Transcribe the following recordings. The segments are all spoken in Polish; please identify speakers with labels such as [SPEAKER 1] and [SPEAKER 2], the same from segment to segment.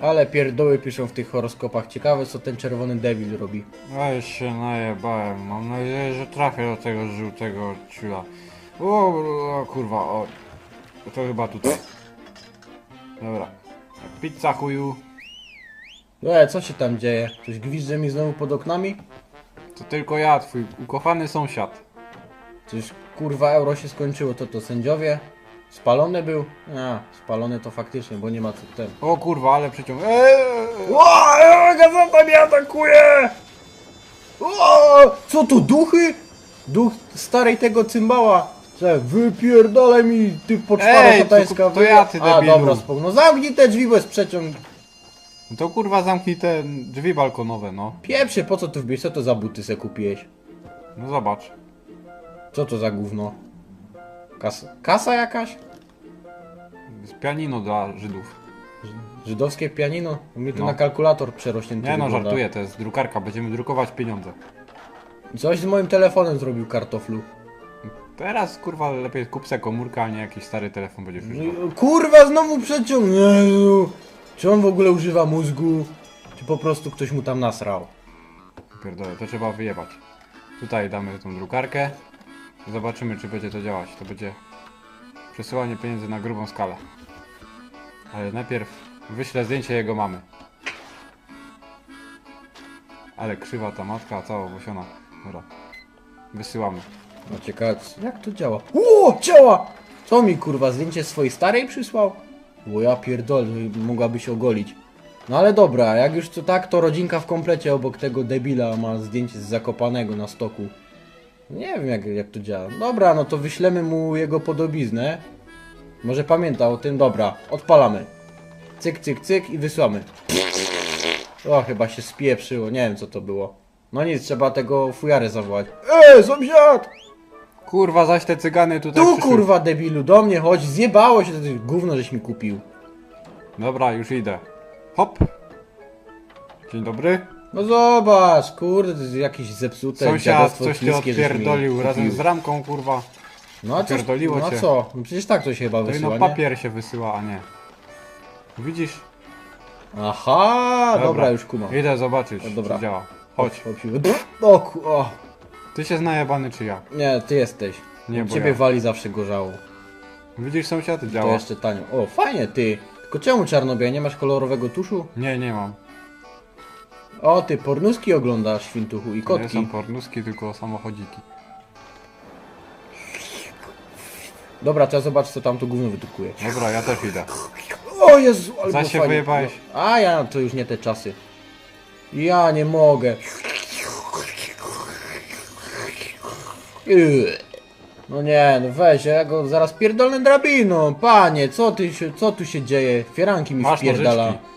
[SPEAKER 1] Ale pierdoły piszą w tych horoskopach. Ciekawe co ten czerwony debil robi.
[SPEAKER 2] Ja już się najebałem. Mam nadzieję, że trafię do tego żółtego ciula. O, o kurwa, o. To chyba tutaj. Dobra. Pizza chuju.
[SPEAKER 1] E, co się tam dzieje? Coś gwizdże mi znowu pod oknami?
[SPEAKER 2] To tylko ja, twój ukochany sąsiad.
[SPEAKER 1] Coś kurwa euro się skończyło, to to sędziowie? Spalony był? A, spalony to faktycznie, bo nie ma co ten.
[SPEAKER 2] O kurwa, ale przeciąg. Eee!
[SPEAKER 1] Ło, gazeta mnie atakuje! O, co to, duchy? Duch starej tego cymbała. Że wypierdolę mi, ty poczwara
[SPEAKER 2] Ej,
[SPEAKER 1] satańska.
[SPEAKER 2] to- to ja, ty
[SPEAKER 1] A,
[SPEAKER 2] debilu.
[SPEAKER 1] dobra, spoko. No zamknij te drzwi, bo jest przeciąg.
[SPEAKER 2] To kurwa zamknij te drzwi balkonowe, no.
[SPEAKER 1] Pieprzy, po co tu wbić? Co to za buty se kupiłeś?
[SPEAKER 2] No zobacz.
[SPEAKER 1] Co to za gówno? Kasa, kasa jakaś?
[SPEAKER 2] Pianino dla Żydów.
[SPEAKER 1] Żydowskie pianino? Mi to
[SPEAKER 2] No.
[SPEAKER 1] na kalkulator przerośnięty
[SPEAKER 2] Nie no,
[SPEAKER 1] wygląda.
[SPEAKER 2] żartuję, to jest drukarka, będziemy drukować pieniądze.
[SPEAKER 1] Coś z moim telefonem zrobił kartoflu.
[SPEAKER 2] Teraz kurwa lepiej kup se komórkę, a nie jakiś stary telefon będziesz używał.
[SPEAKER 1] No, Kurwa, znowu przeciąg. Jezu. Czy on w ogóle używa mózgu? Czy po prostu ktoś mu tam nasrał?
[SPEAKER 2] Pierdolę, to trzeba wyjebać. Tutaj damy tą drukarkę. Zobaczymy czy będzie to działać. To będzie przesyłanie pieniędzy na grubą skalę. Ale najpierw wyślę zdjęcie jego mamy. Ale krzywa ta matka, cała owłosiona. Dobra. Wysyłamy.
[SPEAKER 1] No ciekawe, jak to działa? Ło, działa! Co mi kurwa, zdjęcie swojej starej przysłał? Bo ja pierdolę, mogłaby się ogolić. No ale dobra, jak już to tak, to rodzinka w komplecie obok tego debila ma zdjęcie z Zakopanego na stoku. Nie wiem jak, jak to działa. Dobra, no to wyślemy mu jego podobiznę. Może pamięta o tym, dobra, odpalamy. Cyk, cyk, cyk i wysłamy. O, chyba się spieprzyło, nie wiem co to było. No nic, trzeba tego fujarę zawołać. Ej, sąsiad!
[SPEAKER 2] Kurwa, zaś te cygany tutaj
[SPEAKER 1] Tu
[SPEAKER 2] przyszły.
[SPEAKER 1] kurwa debilu, do mnie chodź, zjebało się to ty gówno, żeś mi kupił.
[SPEAKER 2] Dobra, już idę. Hop. Dzień dobry.
[SPEAKER 1] No zobacz, kurde, to jest jakieś zepsute
[SPEAKER 2] Sąsiad
[SPEAKER 1] dziadostwo
[SPEAKER 2] coś ty
[SPEAKER 1] chińskie, żeś mi
[SPEAKER 2] odpierdolił
[SPEAKER 1] kupił.
[SPEAKER 2] razem z ramką, kurwa.
[SPEAKER 1] No a co,
[SPEAKER 2] odpierdoliło
[SPEAKER 1] no a
[SPEAKER 2] cię.
[SPEAKER 1] co? No przecież tak to się chyba
[SPEAKER 2] To
[SPEAKER 1] wysyła,
[SPEAKER 2] na
[SPEAKER 1] nie?
[SPEAKER 2] papier się wysyła, a nie. Widzisz?
[SPEAKER 1] Aha, dobra, już kumam.
[SPEAKER 2] Idę zobaczyć,
[SPEAKER 1] No dobra.
[SPEAKER 2] czy działa. Chodź.
[SPEAKER 1] Chodź. O, ku, o.
[SPEAKER 2] Ty się znajebany czy ja?
[SPEAKER 1] Nie, ty jesteś.
[SPEAKER 2] Nie, bo
[SPEAKER 1] Ciebie
[SPEAKER 2] ja.
[SPEAKER 1] wali zawsze gorzało.
[SPEAKER 2] Widzisz sąsiad?
[SPEAKER 1] To
[SPEAKER 2] Działa.
[SPEAKER 1] jeszcze tanio. O, fajnie, ty. Tylko czemu czarnobiał? Nie masz kolorowego tuszu?
[SPEAKER 2] Nie, nie mam.
[SPEAKER 1] O, ty pornuski oglądasz, świntuchu, i
[SPEAKER 2] Nie
[SPEAKER 1] kotki.
[SPEAKER 2] są pornuski, tylko samochodziki.
[SPEAKER 1] Dobra, trzeba zobaczyć, co tam to gówno wydrukuje.
[SPEAKER 2] Dobra, ja też idę.
[SPEAKER 1] O Jezu, ale
[SPEAKER 2] Zaś się wyjebałeś.
[SPEAKER 1] No, A ja, to już nie te czasy. Ja nie mogę. No nie, no weź, ja go zaraz pierdolę drabiną. Panie, co, ty się, co tu się dzieje? Fieranki mi
[SPEAKER 2] Masz
[SPEAKER 1] wpierdala.
[SPEAKER 2] nożyczki.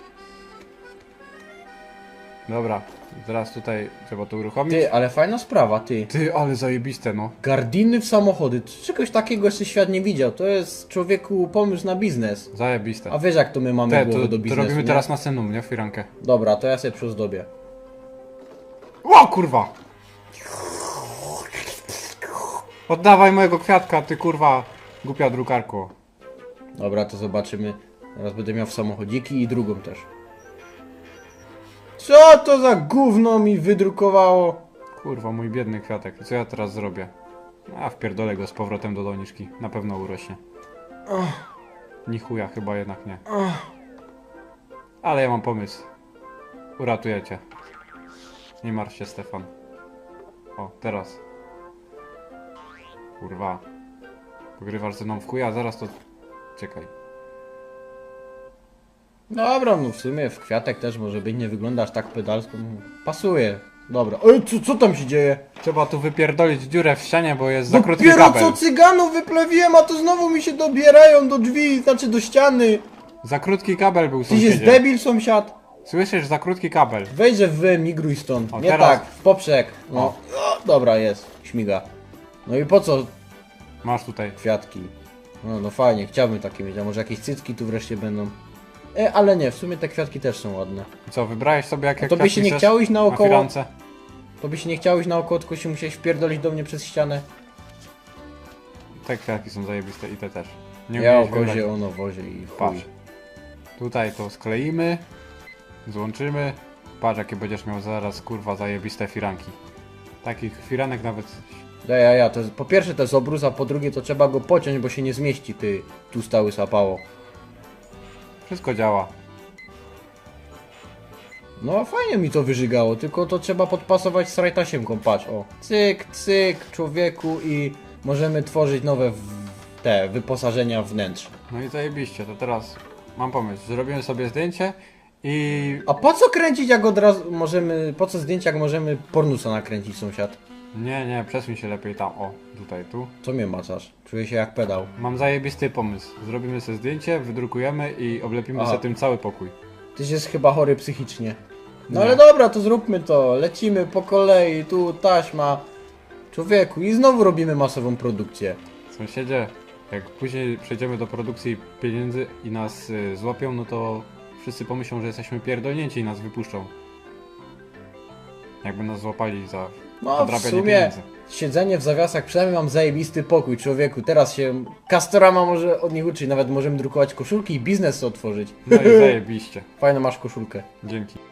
[SPEAKER 2] Dobra, teraz tutaj trzeba to uruchomić.
[SPEAKER 1] Ty, ale fajna sprawa, ty.
[SPEAKER 2] Ty, ale zajebiste no.
[SPEAKER 1] Gardiny w samochody. Czegoś takiego jeszcze świat nie widział. To jest człowieku pomysł na biznes.
[SPEAKER 2] Zajebiste.
[SPEAKER 1] A wiesz jak to my mamy
[SPEAKER 2] Te,
[SPEAKER 1] głowę
[SPEAKER 2] to,
[SPEAKER 1] do
[SPEAKER 2] to
[SPEAKER 1] biznesu,
[SPEAKER 2] robimy
[SPEAKER 1] nie?
[SPEAKER 2] teraz na scenum, nie? Firankę.
[SPEAKER 1] Dobra, to ja sobie przyozdobię.
[SPEAKER 2] Ło, kurwa! Oddawaj mojego kwiatka, ty kurwa, głupia drukarko.
[SPEAKER 1] Dobra, to zobaczymy. Teraz będę miał w samochodziki i drugą też. Co to za gówno mi wydrukowało?
[SPEAKER 2] Kurwa, mój biedny kwiatek. Co ja teraz zrobię? A, wpierdolę go z powrotem do doniczki. Na pewno urośnie. Ni chuja, chyba jednak nie. Ale ja mam pomysł. Uratuję cię. Nie martw się, Stefan. O, teraz. Kurwa. Pogrywasz ze mną w chuja, zaraz to... Czekaj.
[SPEAKER 1] Dobra, no w sumie w kwiatek też może być, nie wyglądasz tak pedalsko. no, Pasuje. Dobra. Ej, co, co tam się dzieje?
[SPEAKER 2] Trzeba tu wypierdolić dziurę w ścianie, bo jest za krótki
[SPEAKER 1] Dopiero
[SPEAKER 2] kabel.
[SPEAKER 1] co cyganów wyplewiłem, a to znowu mi się dobierają do drzwi, znaczy do ściany.
[SPEAKER 2] Za krótki kabel był
[SPEAKER 1] Tyś jest
[SPEAKER 2] sąsiedzie.
[SPEAKER 1] debil sąsiad.
[SPEAKER 2] Słyszysz, za krótki kabel.
[SPEAKER 1] Wejdź w migruj stąd.
[SPEAKER 2] O,
[SPEAKER 1] nie
[SPEAKER 2] teraz.
[SPEAKER 1] tak, w poprzek. No.
[SPEAKER 2] O.
[SPEAKER 1] O, dobra, jest. Śmiga. No i po co
[SPEAKER 2] Masz tutaj.
[SPEAKER 1] kwiatki. No, no fajnie, chciałbym takie mieć, a może jakieś cycki tu wreszcie będą. E, ale nie, w sumie te kwiatki też są ładne.
[SPEAKER 2] Co, wybrałeś sobie jakie
[SPEAKER 1] A to by
[SPEAKER 2] kwiatki
[SPEAKER 1] się nie
[SPEAKER 2] chcesz
[SPEAKER 1] chciało iść
[SPEAKER 2] Na
[SPEAKER 1] naokoło?
[SPEAKER 2] firance?
[SPEAKER 1] To by się nie chciało iść naokoło, tylko się musiałeś wpierdolić do mnie przez ścianę.
[SPEAKER 2] Te kwiatki są zajebiste i te też. Nie
[SPEAKER 1] Ja o
[SPEAKER 2] wybrać.
[SPEAKER 1] kozie, ono wozie i chuj.
[SPEAKER 2] Patrz. Tutaj to skleimy. Złączymy. Patrz jakie będziesz miał zaraz kurwa zajebiste firanki. Takich firanek nawet...
[SPEAKER 1] Ja, ja, ja, to jest, po pierwsze to jest obruz, a po drugie to trzeba go pociąć, bo się nie zmieści, ty tu stały sapało.
[SPEAKER 2] Wszystko działa.
[SPEAKER 1] No fajnie mi to wyżygało, tylko to trzeba podpasować z rajtasiemką, patrz, o. Cyk, cyk, człowieku i możemy tworzyć nowe te wyposażenia wnętrz.
[SPEAKER 2] No i zajebiście, to teraz mam pomysł. Zrobimy sobie zdjęcie i...
[SPEAKER 1] A po co kręcić, jak od razu możemy, po co zdjęcia, jak możemy pornusa nakręcić, sąsiad?
[SPEAKER 2] Nie, nie, przesuń się lepiej tam. O, tutaj, tu.
[SPEAKER 1] Co mnie macasz? Czuję się jak pedał.
[SPEAKER 2] Mam zajebisty pomysł. Zrobimy sobie zdjęcie, wydrukujemy i oblepimy
[SPEAKER 1] Aha.
[SPEAKER 2] sobie tym cały pokój.
[SPEAKER 1] Tyś jest chyba chory psychicznie. No
[SPEAKER 2] Nie.
[SPEAKER 1] ale dobra, to zróbmy to. Lecimy po kolei, tu taśma. Człowieku, i znowu robimy masową produkcję.
[SPEAKER 2] Sąsiedzie, jak później przejdziemy do produkcji pieniędzy i nas y, złapią, no to wszyscy pomyślą, że jesteśmy pierdolnięci i nas wypuszczą. Jakby nas złapali za
[SPEAKER 1] No w sumie siedzenie w zawiasach, przynajmniej mam zajebisty pokój, człowieku. Teraz się Castorama może od nich uczyć, nawet możemy drukować koszulki i biznes otworzyć.
[SPEAKER 2] No i zajebiście.
[SPEAKER 1] Fajną masz koszulkę.
[SPEAKER 2] Dzięki.